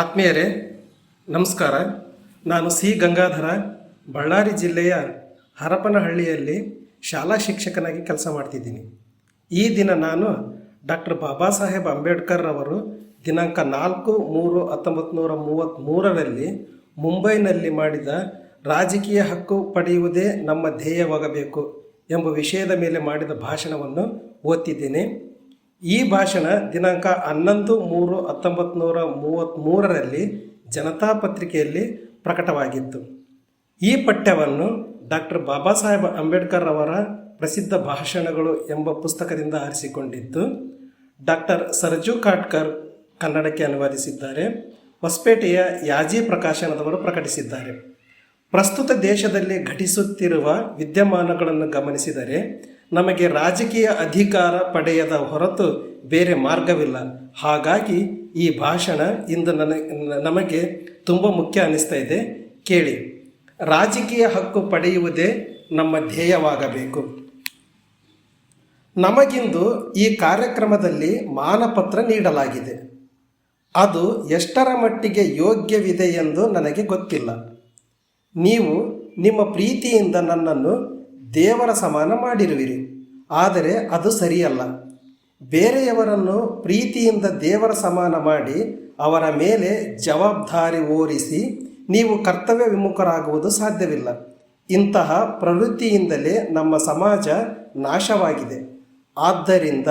ಆತ್ಮೀಯರೇ, ನಮಸ್ಕಾರ. ನಾನು ಸಿ. ಗಂಗಾಧರ, ಬಳ್ಳಾರಿ ಜಿಲ್ಲೆಯ ಹರಪನಹಳ್ಳಿಯಲ್ಲಿ ಶಾಲಾ ಶಿಕ್ಷಕನಾಗಿ ಕೆಲಸ ಮಾಡ್ತಿದ್ದೀನಿ. ಈ ದಿನ ನಾನು ಡಾಕ್ಟರ್ ಬಾಬಾ ಸಾಹೇಬ್ ಅಂಬೇಡ್ಕರ್ ಅವರು ದಿನಾಂಕ ನಾಲ್ಕು ಮೂರು ಹತ್ತೊಂಬತ್ತು ನೂರ ಮೂವತ್ತ್ಮೂರರಲ್ಲಿ ಮುಂಬೈನಲ್ಲಿ ಮಾಡಿದ ರಾಜಕೀಯ ಹಕ್ಕು ಪಡೆಯುವುದೇ ನಮ್ಮ ಧ್ಯೇಯವಾಗಬೇಕು ಎಂಬ ವಿಷಯದ ಮೇಲೆ ಮಾಡಿದ ಭಾಷಣವನ್ನು ಓದ್ತಿದ್ದೇನೆ. ಈ ಭಾಷಣ ದಿನಾಂಕ ಹನ್ನೊಂದು ಮೂರು ಹತ್ತೊಂಬತ್ತು ನೂರ ಮೂವತ್ತ್ಮೂರರಲ್ಲಿ ಜನತಾ ಪತ್ರಿಕೆಯಲ್ಲಿ ಪ್ರಕಟವಾಗಿತ್ತು. ಈ ಪಠ್ಯವನ್ನು ಡಾಕ್ಟರ್ ಬಾಬಾ ಸಾಹೇಬ್ ಅಂಬೇಡ್ಕರ್ ಅವರ ಪ್ರಸಿದ್ಧ ಭಾಷಣಗಳು ಎಂಬ ಪುಸ್ತಕದಿಂದ ಆರಿಸಿಕೊಂಡಿದ್ದು, ಡಾಕ್ಟರ್ ಸರ್ಜು ಕಾಟ್ಕರ್ ಕನ್ನಡಕ್ಕೆ ಅನುವಾದಿಸಿದ್ದಾರೆ. ಹೊಸಪೇಟೆಯ ಯಾಜಿ ಪ್ರಕಾಶನದವರು ಪ್ರಕಟಿಸಿದ್ದಾರೆ. ಪ್ರಸ್ತುತ ದೇಶದಲ್ಲಿ ಘಟಿಸುತ್ತಿರುವ ವಿದ್ಯಮಾನಗಳನ್ನು ಗಮನಿಸಿದರೆ ನಮಗೆ ರಾಜಕೀಯ ಅಧಿಕಾರ ಪಡೆಯದ ಹೊರತು ಬೇರೆ ಮಾರ್ಗವಿಲ್ಲ. ಹಾಗಾಗಿ ಈ ಭಾಷಣ ಇಂದು ನನಗೆ, ನಮಗೆ ತುಂಬ ಮುಖ್ಯ ಅನ್ನಿಸ್ತಾ ಇದೆ. ಕೇಳಿ. ರಾಜಕೀಯ ಹಕ್ಕು ಪಡೆಯುವುದೇ ನಮ್ಮ ಧ್ಯೇಯವಾಗಬೇಕು. ನಮಗಿಂದು ಈ ಕಾರ್ಯಕ್ರಮದಲ್ಲಿ ಮಾನಪತ್ರ ನೀಡಲಾಗಿದೆ. ಅದು ಎಷ್ಟರ ಮಟ್ಟಿಗೆ ಯೋಗ್ಯವಿದೆ ಎಂದು ನನಗೆ ಗೊತ್ತಿಲ್ಲ. ನೀವು ನಿಮ್ಮ ಪ್ರೀತಿಯಿಂದ ನನ್ನನ್ನು ದೇವರ ಸಮಾನ ಮಾಡಿರುವಿರಿ. ಆದರೆ ಅದು ಸರಿಯಲ್ಲ. ಬೇರೆಯವರನ್ನು ಪ್ರೀತಿಯಿಂದ ದೇವರ ಸಮಾನ ಮಾಡಿ ಅವರ ಮೇಲೆ ಜವಾಬ್ದಾರಿ ಓರಿಸಿ ನೀವು ಕರ್ತವ್ಯ ವಿಮುಖರಾಗುವುದು ಸಾಧ್ಯವಿಲ್ಲ. ಇಂತಹ ಪ್ರವೃತ್ತಿಯಿಂದಲೇ ನಮ್ಮ ಸಮಾಜ ನಾಶವಾಗಿದೆ. ಆದ್ದರಿಂದ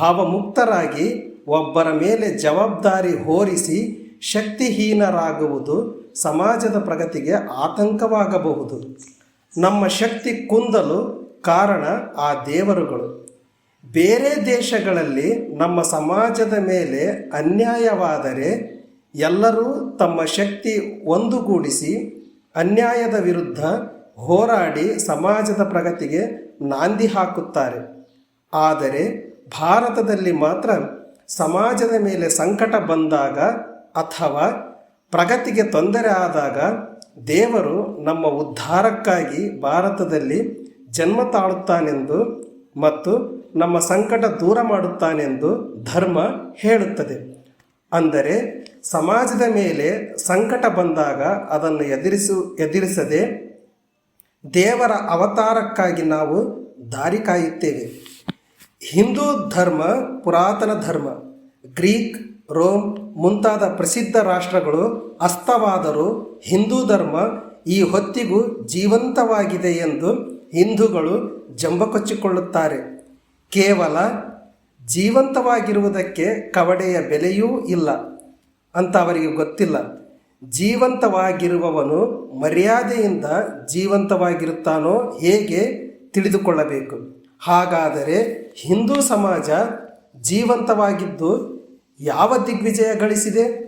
ಭಾವಮುಕ್ತರಾಗಿ ಒಬ್ಬರ ಮೇಲೆ ಜವಾಬ್ದಾರಿ ಹೋರಿಸಿ ಶಕ್ತಿಹೀನರಾಗುವುದು ಸಮಾಜದ ಪ್ರಗತಿಗೆ ಆತಂಕವಾಗಬಹುದು. ನಮ್ಮ ಶಕ್ತಿ ಕುಂದಲು ಕಾರಣ ಆ ದೇವರುಗಳು. ಬೇರೆ ದೇಶಗಳಲ್ಲಿ ನಮ್ಮ ಸಮಾಜದ ಮೇಲೆ ಅನ್ಯಾಯವಾದರೆ ಎಲ್ಲರೂ ತಮ್ಮ ಶಕ್ತಿ ಒಂದುಗೂಡಿಸಿ ಅನ್ಯಾಯದ ವಿರುದ್ಧ ಹೋರಾಡಿ ಸಮಾಜದ ಪ್ರಗತಿಗೆ ನಾಂದಿ ಹಾಕುತ್ತಾರೆ. ಆದರೆ ಭಾರತದಲ್ಲಿ ಮಾತ್ರ ಸಮಾಜದ ಮೇಲೆ ಸಂಕಟ ಬಂದಾಗ ಅಥವಾ ಪ್ರಗತಿಗೆ ತೊಂದರೆ ಆದಾಗ ದೇವರು ನಮ್ಮ ಉದ್ಧಾರಕ್ಕಾಗಿ ಭಾರತದಲ್ಲಿ ಜನ್ಮ ತಾಳುತ್ತಾನೆಂದು ಮತ್ತು ನಮ್ಮ ಸಂಕಟ ದೂರ ಮಾಡುತ್ತಾನೆಂದು ಧರ್ಮ ಹೇಳುತ್ತದೆ. ಅಂದರೆ ಸಮಾಜದ ಮೇಲೆ ಸಂಕಟ ಬಂದಾಗ ಅದನ್ನು ಎದುರಿಸು, ಎದುರಿಸದೆ ದೇವರ ಅವತಾರಕ್ಕಾಗಿ ನಾವು ದಾರಿ ಕಾಯುತ್ತೇವೆ. ಹಿಂದೂ ಧರ್ಮ, ಪುರಾತನ ಧರ್ಮ, ಗ್ರೀಕ್, ರೋಮ್ ಮುಂತಾದ ಪ್ರಸಿದ್ಧ ರಾಷ್ಟ್ರಗಳು ಅಸ್ತವಾದರೂ ಹಿಂದೂ ಧರ್ಮ ಈ ಹೊತ್ತಿಗೂ ಜೀವಂತವಾಗಿದೆ ಎಂದು ಹಿಂದೂಗಳು ಜಂಬಕೊಚ್ಚಿಕೊಳ್ಳುತ್ತಾರೆ. ಕೇವಲ ಜೀವಂತವಾಗಿರುವುದಕ್ಕೆ ಕವಡೆಯ ಬೆಲೆಯೂ ಇಲ್ಲ. ಅಂತ ಅವರಿಗೆ ಗೊತ್ತಿಲ್ಲ. ಜೀವಂತವಾಗಿರುವವನು ಮರ್ಯಾದೆಯಿಂದ ಜೀವಂತವಾಗಿರುತ್ತಾನೋ ಹೇಗೆ ತಿಳಿದುಕೊಳ್ಳಬೇಕು. ಹಾಗಾದರೆ ಹಿಂದೂ ಸಮಾಜ ಜೀವಂತವಾಗಿದ್ದು ಯಾವ ದಿಗ್ವಿಜಯ ಗಳಿಸಿದೆ?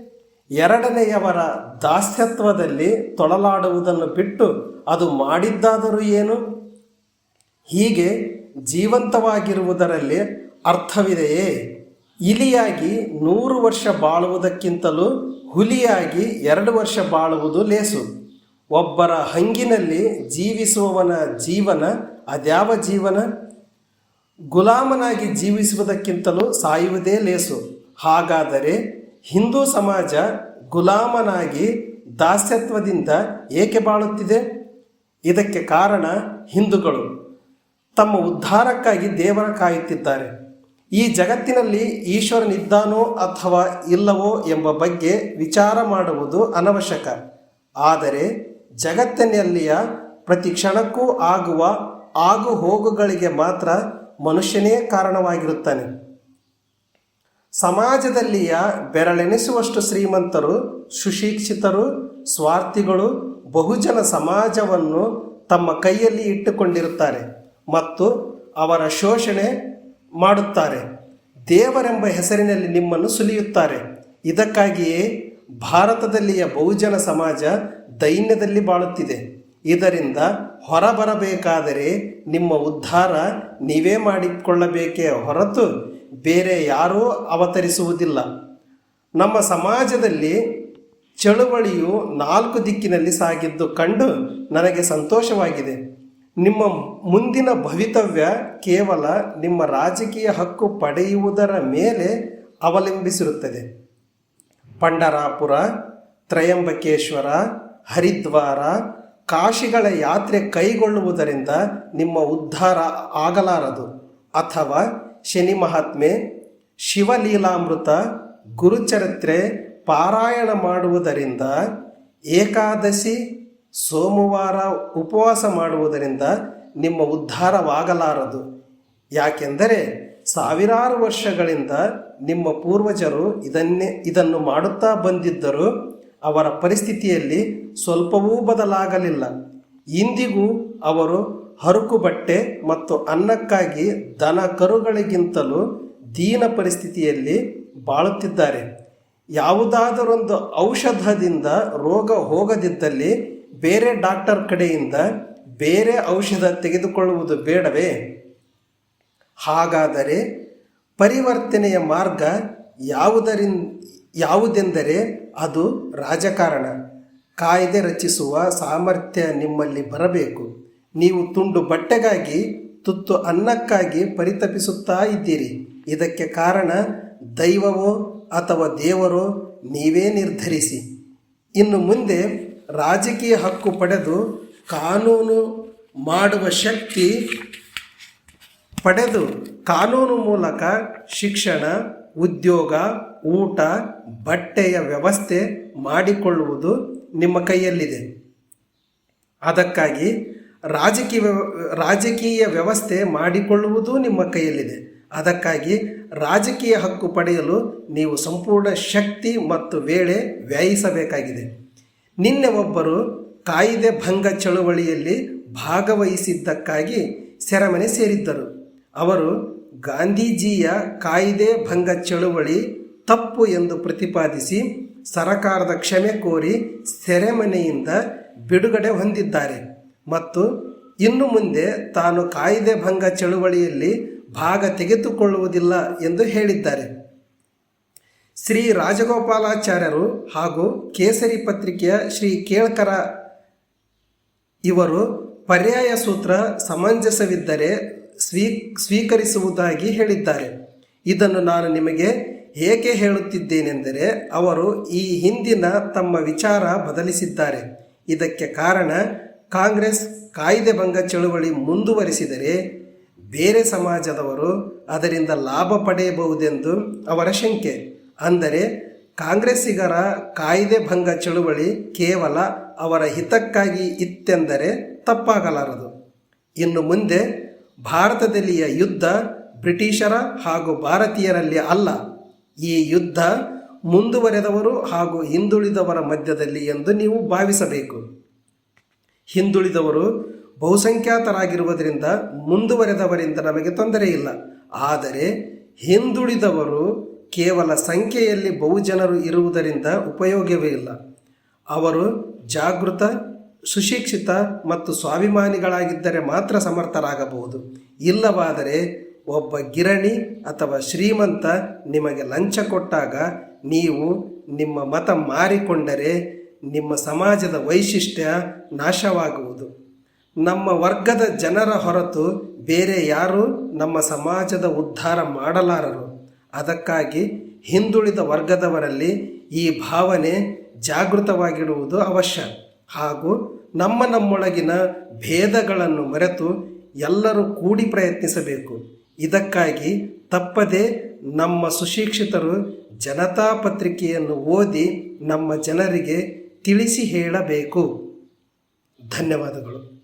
ಎರಡನೆಯವರ ದಾಸ್ಯತ್ವದಲ್ಲಿ ತೊಳಲಾಡುವುದನ್ನು ಬಿಟ್ಟು ಅದು ಮಾಡಿದ್ದಾದರೂ ಏನು? ಹೀಗೆ ಜೀವಂತವಾಗಿರುವುದರಲ್ಲಿ ಅರ್ಥವಿದೆಯೇ? ಇಲಿಯಾಗಿ ನೂರು ವರ್ಷ ಬಾಳುವುದಕ್ಕಿಂತಲೂ ಹುಲಿಯಾಗಿ ಎರಡು ವರ್ಷ ಬಾಳುವುದು ಲೇಸು. ಒಬ್ಬರ ಹಂಗಿನಲ್ಲಿ ಜೀವಿಸುವವನ ಜೀವನ ಅದ್ಯಾವ ಜೀವನ? ಗುಲಾಮನಾಗಿ ಜೀವಿಸುವುದಕ್ಕಿಂತಲೂ ಸಾಯುವುದೇ ಲೇಸು. ಹಾಗಾದರೆ ಹಿಂದೂ ಸಮಾಜ ಗುಲಾಮನಾಗಿ ದಾಸ್ಯತ್ವದಿಂದ ಏಕೆ ಬಾಳುತ್ತಿದೆ? ಇದಕ್ಕೆ ಕಾರಣ ಹಿಂದೂಗಳು ತಮ್ಮ ಉದ್ಧಾರಕ್ಕಾಗಿ ದೇವರ ಕಾಯುತ್ತಿದ್ದಾರೆ. ಈ ಜಗತ್ತಿನಲ್ಲಿ ಈಶ್ವರನಿದ್ದಾನೋ ಅಥವಾ ಇಲ್ಲವೋ ಎಂಬ ಬಗ್ಗೆ ವಿಚಾರ ಮಾಡುವುದು ಅನವಶ್ಯಕ. ಆದರೆ ಜಗತ್ತಿನಲ್ಲಿಯ ಪ್ರತಿ ಕ್ಷಣಕ್ಕೂ ಆಗುವ ಆಗು ಹೋಗುಗಳಿಗೆ ಮಾತ್ರ ಮನುಷ್ಯನೇ ಕಾರಣವಾಗಿರುತ್ತಾನೆ. ಸಮಾಜದಲ್ಲಿಯ ಬೆರಳೆನಿಸುವಷ್ಟು ಶ್ರೀಮಂತರು, ಸುಶಿಕ್ಷಿತರು, ಸ್ವಾರ್ಥಿಗಳು ಬಹುಜನ ಸಮಾಜವನ್ನು ತಮ್ಮ ಕೈಯಲ್ಲಿ ಇಟ್ಟುಕೊಂಡಿರುತ್ತಾರೆ ಮತ್ತು ಅವರ ಶೋಷಣೆ ಮಾಡುತ್ತಾರೆ. ದೇವರೆಂಬ ಹೆಸರಿನಲ್ಲಿ ನಿಮ್ಮನ್ನು ಸುಲಿಯುತ್ತಾರೆ. ಇದಕ್ಕಾಗಿಯೇ ಭಾರತದಲ್ಲಿಯ ಬಹುಜನ ಸಮಾಜ ದೈನ್ಯದಲ್ಲಿ ಬಾಳುತ್ತಿದೆ. ಇದರಿಂದ ಹೊರಬರಬೇಕಾದರೆ ನಿಮ್ಮ ಉದ್ಧಾರ ನೀವೇ ಮಾಡಿಕೊಳ್ಳಬೇಕೇ ಹೊರತು ಬೇರೆ ಯಾರೂ ಅವತರಿಸುವುದಿಲ್ಲ. ನಮ್ಮ ಸಮಾಜದಲ್ಲಿ ಚಳುವಳಿಯು ನಾಲ್ಕು ದಿಕ್ಕಿನಲ್ಲಿ ಸಾಗಿದ್ದು ಕಂಡು ನನಗೆ ಸಂತೋಷವಾಗಿದೆ. ನಿಮ್ಮ ಮುಂದಿನ ಭವಿತವ್ಯ ಕೇವಲ ನಿಮ್ಮ ರಾಜಕೀಯ ಹಕ್ಕು ಪಡೆಯುವುದರ ಮೇಲೆ ಅವಲಂಬಿಸಿರುತ್ತದೆ. ಪಂಡರಾಪುರ, ತ್ರಯಂಬಕೇಶ್ವರ, ಹರಿದ್ವಾರ ಕಾಶಿಗಳ ಯಾತ್ರೆ ಕೈಗೊಳ್ಳುವುದರಿಂದ ನಿಮ್ಮ ಉದ್ಧಾರ ಆಗಲಾರದು. ಅಥವಾ ಶನಿ ಮಹಾತ್ಮೆ, ಶಿವಲೀಲಾಮೃತ, ಗುರುಚರಿತ್ರೆ ಪಾರಾಯಣ ಮಾಡುವುದರಿಂದ, ಏಕಾದಶಿ, ಸೋಮವಾರ ಉಪವಾಸ ಮಾಡುವುದರಿಂದ ನಿಮ್ಮ ಉದ್ಧಾರವಾಗಲಾರದು. ಯಾಕೆಂದರೆ ಸಾವಿರಾರು ವರ್ಷಗಳಿಂದ ನಿಮ್ಮ ಪೂರ್ವಜರು ಇದನ್ನೇ, ಇದನ್ನು ಮಾಡುತ್ತಾ ಬಂದಿದ್ದರು ಅವರ ಪರಿಸ್ಥಿತಿಯಲ್ಲಿ ಸ್ವಲ್ಪವೂ ಬದಲಾಗಲಿಲ್ಲ. ಇಂದಿಗೂ ಅವರು ಹರುಕು ಬಟ್ಟೆ ಮತ್ತು ಅನ್ನಕ್ಕಾಗಿ ದನ ಕರುಗಳಿಗಿಂತಲೂ ದೀನ ಪರಿಸ್ಥಿತಿಯಲ್ಲಿ ಬಾಳುತ್ತಿದ್ದಾರೆ. ಯಾವುದಾದರೊಂದು ಔಷಧದಿಂದ ರೋಗ ಹೋಗದಿದ್ದಲ್ಲಿ ಬೇರೆ ಡಾಕ್ಟರ್ ಕಡೆಯಿಂದ ಬೇರೆ ಔಷಧ ತೆಗೆದುಕೊಳ್ಳುವುದು ಬೇಡವೇ? ಹಾಗಾದರೆ ಪರಿವರ್ತನೆಯ ಮಾರ್ಗ ಯಾವುದರಿಂದ ಯಾವುದೆಂದರೆ ಅದು ರಾಜಕಾರಣ. ಕಾಯ್ದೆ ರಚಿಸುವ ಸಾಮರ್ಥ್ಯ ನಿಮ್ಮಲ್ಲಿ ಬರಬೇಕು. ನೀವು ತುಂಡು ಬಟ್ಟೆಗಾಗಿ, ತುತ್ತು ಅನ್ನಕ್ಕಾಗಿ ಪರಿತಪಿಸುತ್ತಾ ಇದ್ದೀರಿ. ಇದಕ್ಕೆ ಕಾರಣ ದೈವವೋ ಅಥವಾ ದೇವರೋ ನೀವೇ ನಿರ್ಧರಿಸಿ. ಇನ್ನು ಮುಂದೆ ರಾಜಕೀಯ ಹಕ್ಕು ಪಡೆದು ಕಾನೂನು ಮಾಡುವ ಶಕ್ತಿ ಪಡೆದು ಕಾನೂನು ಮೂಲಕ ಶಿಕ್ಷಣ, ಉದ್ಯೋಗ, ಊಟ, ಬಟ್ಟೆಯ ವ್ಯವಸ್ಥೆ ಮಾಡಿಕೊಳ್ಳುವುದು ನಿಮ್ಮ ಕೈಯಲ್ಲಿದೆ. ಅದಕ್ಕಾಗಿ ರಾಜಕೀಯ ರಾಜಕೀಯ ವ್ಯವಸ್ಥೆ ಮಾಡಿಕೊಳ್ಳುವುದು ನಿಮ್ಮ ಕೈಯಲ್ಲಿದೆ. ಅದಕ್ಕಾಗಿ ರಾಜಕೀಯ ಹಕ್ಕು ಪಡೆಯಲು ನೀವು ಸಂಪೂರ್ಣ ಶಕ್ತಿ ಮತ್ತು ವೇಳೆ ವ್ಯಯಿಸಬೇಕಾಗಿದೆ. ನಿನ್ನೆ ಒಬ್ಬರು ಕಾಯಿದೆ ಭಂಗ ಚಳುವಳಿಯಲ್ಲಿ ಭಾಗವಹಿಸಿದ್ದಕ್ಕಾಗಿ ಸೆರೆಮನೆ ಸೇರಿದ್ದರು. ಅವರು, ಗಾಂಧೀಜಿಯ ಕಾಯಿದೆ ಭಂಗ ಚಳುವಳಿ ತಪ್ಪು ಎಂದು ಪ್ರತಿಪಾದಿಸಿ ಸರಕಾರದ ಕ್ಷಮೆ ಕೋರಿ ಸೆರೆಮನೆಯಿಂದ ಬಿಡುಗಡೆ ಹೊಂದಿದ್ದಾರೆ. ಮತ್ತು ಇನ್ನು ಮುಂದೆ ತಾನು ಕಾಯಿದೆ ಭಂಗ ಚಳುವಳಿಯಲ್ಲಿ ಭಾಗ ತೆಗೆದುಕೊಳ್ಳುವುದಿಲ್ಲ ಎಂದು ಹೇಳಿದ್ದಾರೆ. ಶ್ರೀ ರಾಜಗೋಪಾಲಾಚಾರ್ಯರು ಹಾಗೂ ಕೇಸರಿ ಪತ್ರಿಕೆಯ ಶ್ರೀ ಕೇಳ್ಕರ ಇವರು ಪರ್ಯಾಯ ಸೂತ್ರ ಸಮಂಜಸವಿದ್ದರೆ ಸ್ವೀ, ಸ್ವೀಕರಿಸುವುದಾಗಿ ಹೇಳಿದ್ದಾರೆ. ಇದನ್ನು ನಾನು ನಿಮಗೆ ಏಕೆ ಹೇಳುತ್ತಿದ್ದೇನೆಂದರೆ ಅವರು ಈ ಹಿಂದಿನ ತಮ್ಮ ವಿಚಾರ ಬದಲಿಸಿದ್ದಾರೆ. ಇದಕ್ಕೆ ಕಾರಣ ಕಾಂಗ್ರೆಸ್ ಕಾಯ್ದೆ ಭಂಗ ಚಳುವಳಿ ಮುಂದುವರಿಸಿದರೆ ಬೇರೆ ಸಮಾಜದವರು ಅದರಿಂದ ಲಾಭ ಪಡೆಯಬಹುದೆಂದು ಅವರ ಶಂಕೆ. ಅಂದರೆ ಕಾಂಗ್ರೆಸ್ಸಿಗರ ಕಾಯ್ದೆ ಭಂಗ ಚಳುವಳಿ ಕೇವಲ ಅವರ ಹಿತಕ್ಕಾಗಿ ಇತ್ತೆಂದರೆ ತಪ್ಪಾಗಲಾರದು. ಇನ್ನು ಮುಂದೆ ಭಾರತದಲ್ಲಿಯ ಯುದ್ಧ ಬ್ರಿಟಿಷರ ಹಾಗೂ ಭಾರತೀಯರಲ್ಲಿ ಅಲ್ಲ. ಈ ಯುದ್ಧ ಮುಂದುವರೆದವರು ಹಾಗೂ ಹಿಂದುಳಿದವರ ಮಧ್ಯದಲ್ಲಿ ಎಂದು ನೀವು ಭಾವಿಸಬೇಕು. ಹಿಂದುಳಿದವರು ಬಹುಸಂಖ್ಯಾತರಾಗಿರುವುದರಿಂದ ಮುಂದುವರೆದವರಿಂದ ನಮಗೆ ತೊಂದರೆ ಇಲ್ಲ. ಆದರೆ ಹಿಂದುಳಿದವರು ಕೇವಲ ಸಂಖ್ಯೆಯಲ್ಲಿ ಬಹುಜನರು ಇರುವುದರಿಂದ ಉಪಯೋಗವೇ ಇಲ್ಲ. ಅವರು ಜಾಗೃತ, ಸುಶಿಕ್ಷಿತ ಮತ್ತು ಸ್ವಾಭಿಮಾನಿಗಳಾಗಿದ್ದರೆ ಮಾತ್ರ ಸಮರ್ಥರಾಗಬಹುದು. ಇಲ್ಲವಾದರೆ ಒಬ್ಬ ಗಿರಣಿ ಅಥವಾ ಶ್ರೀಮಂತ ನಿಮಗೆ ಲಂಚ ಕೊಟ್ಟಾಗ ನೀವು ನಿಮ್ಮ ಮತ ಮಾರಿಕೊಂಡರೆ ನಿಮ್ಮ ಸಮಾಜದ ವೈಶಿಷ್ಟ್ಯ ನಾಶವಾಗುವುದು. ನಮ್ಮ ವರ್ಗದ ಜನರ ಹೊರತು ಬೇರೆ ಯಾರೂ ನಮ್ಮ ಸಮಾಜದ ಉದ್ಧಾರ ಮಾಡಲಾರರು. ಅದಕ್ಕಾಗಿ ಹಿಂದುಳಿದ ವರ್ಗದವರಲ್ಲಿ ಈ ಭಾವನೆ ಜಾಗೃತವಾಗಿಡುವುದು ಅವಶ್ಯ. ಹಾಗೂ ನಮ್ಮ ನಮ್ಮೊಳಗಿನ ಭೇದಗಳನ್ನು ಮರೆತು ಎಲ್ಲರೂ ಕೂಡಿ ಪ್ರಯತ್ನಿಸಬೇಕು. ಇದಕ್ಕಾಗಿ ತಪ್ಪದೆ ನಮ್ಮ ಸುಶಿಕ್ಷಿತರು ಜನತಾ ಪತ್ರಿಕೆಯನ್ನು ಓದಿ ನಮ್ಮ ಜನರಿಗೆ ತಿಳಿಸಿ ಹೇಳಬೇಕು. ಧನ್ಯವಾದಗಳು.